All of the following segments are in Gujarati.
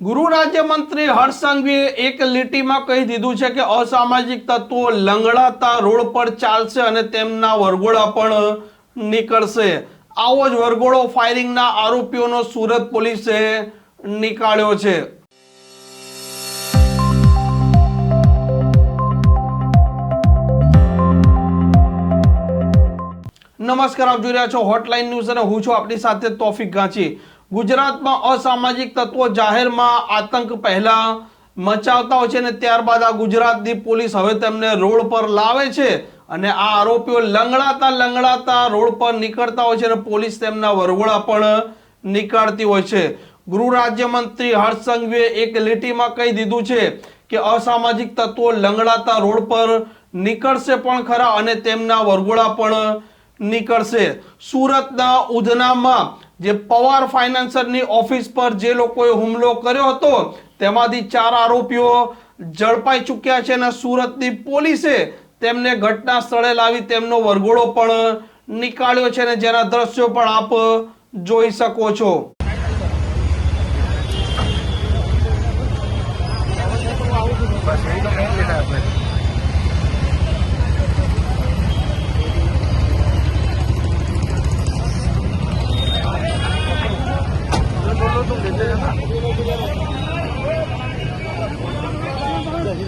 ગૃહ રાજ્યમંત્રી હર્ષ સંઘવીએ એક લીટીમાં કહી દીધું છે કે અસામાજિક તત્વો લંગડાતા રોડ પર ચાલશે અને તેમના વરઘોડા પણ નીકળશે. આવો જ વરઘોડો ફાયરિંગના આરોપીઓનો સુરત પોલીસે નીકાળ્યો છે. નમસ્કાર, આપ જોઈ રહ્યા છો હોટલાઇન ન્યૂઝ અને હું છું આપણી સાથે તોફિક ગાંચી. ગુજરાતમાં અસામાજિક તત્વો જાહેરમાં આતંક પહેલા મચાવતા હોય છે અને ત્યારબાદ આ ગુજરાતની પોલીસ હવે તેમને રોડ પર લાવે છે અને આ આરોપીઓ લંગડાતા લંગડાતા રોડ પર નીકળતા હોય છે અને પોલીસ તેમના વરઘોડા પણ નીકાળતી હોય છે. ગૃહ રાજ્યમંત્રી હર્ષ એક લીટીમાં કહી દીધું છે કે અસામાજિક તત્વો લંગડાતા રોડ પર નીકળશે પણ ખરા અને તેમના વરઘોડા પણ નીકળશે. સુરતના ઉધનામાં જે પવાર ફાઇનાન્સરની ઓફિસ પર જે લોકોએ હુમલો કર્યો હતો, તેમાંથી ચાર આરોપીઓ ઝડપાઈ ચૂક્યા છે અને સુરતની પોલીસે તેમને ઘટના સ્થળે લાવી તેમનો વરઘોડો પણ નીકાળ્યો છે અને જેના દ્રશ્યો પણ આપ જોઈ શકો છો.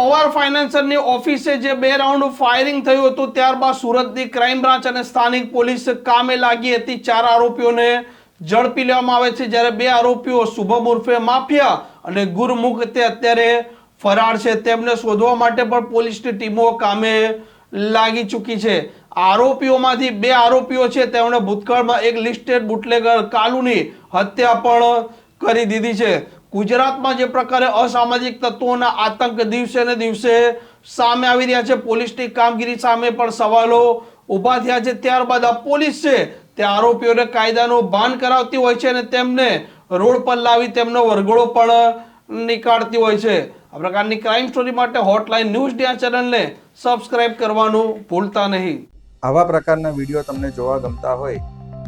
પવાર ફાઇનાન્સરની ઓફિસે જે બે રાઉન્ડ ફાયરિંગ થયું હતું, ત્યારબાદ સુરતની ક્રાઇમ બ્રાન્ચ અને સ્થાનિક પોલીસ કામે લાગી હતી. ચાર આરોપીઓને ઝડપી લેવામાં આવે છે. જ્યારે બે આરોપીઓ શુભમ ઉર્ફે માફિયા અને ગુરમુખ તે અત્યારે ફરાર છે. તેમને શોધવા માટે પણ પોલીસની ટીમો કામે લાગી ચૂકી છે. આરોપીઓમાંથી બે આરોપીઓ છે. તેમણે ભૂતકાળમાં એક લિસ્ટેડ બુટલેગર કાલુની હત્યા પણ કરી દીધી છે. ગુજરાતમાં જે પ્રકારે અસામાજિક તત્વોના આતંક દિવસે ને દિવસે સામે આવી રહ્યા છે. પોલીસની કામગીરી સામે પણ સવાલો ઊભા થયા છે. ત્યારબાદ આ પોલીસ છે તે આરોપીઓને કાયદાનું ભાન કરાવતી હોય છે અને તેમને રોડ પર લાવી તેમનો વરઘોડો પણ નીકાળતી હોય છે. આ પ્રકારની ક્રાઇમ સ્ટોરી માટે હોટલાઇન ન્યૂઝ ડ્યા ચેનલને સબસ્ક્રાઇબ કરવાનું ભૂલતા નહીં. આવા પ્રકારના વીડિયો તમને જોવા ગમતા હોય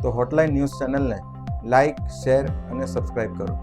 તો હોટલાઇન ન્યૂઝ ચેનલને લાઇક શેર અને સબસ્ક્રાઇબ કરો.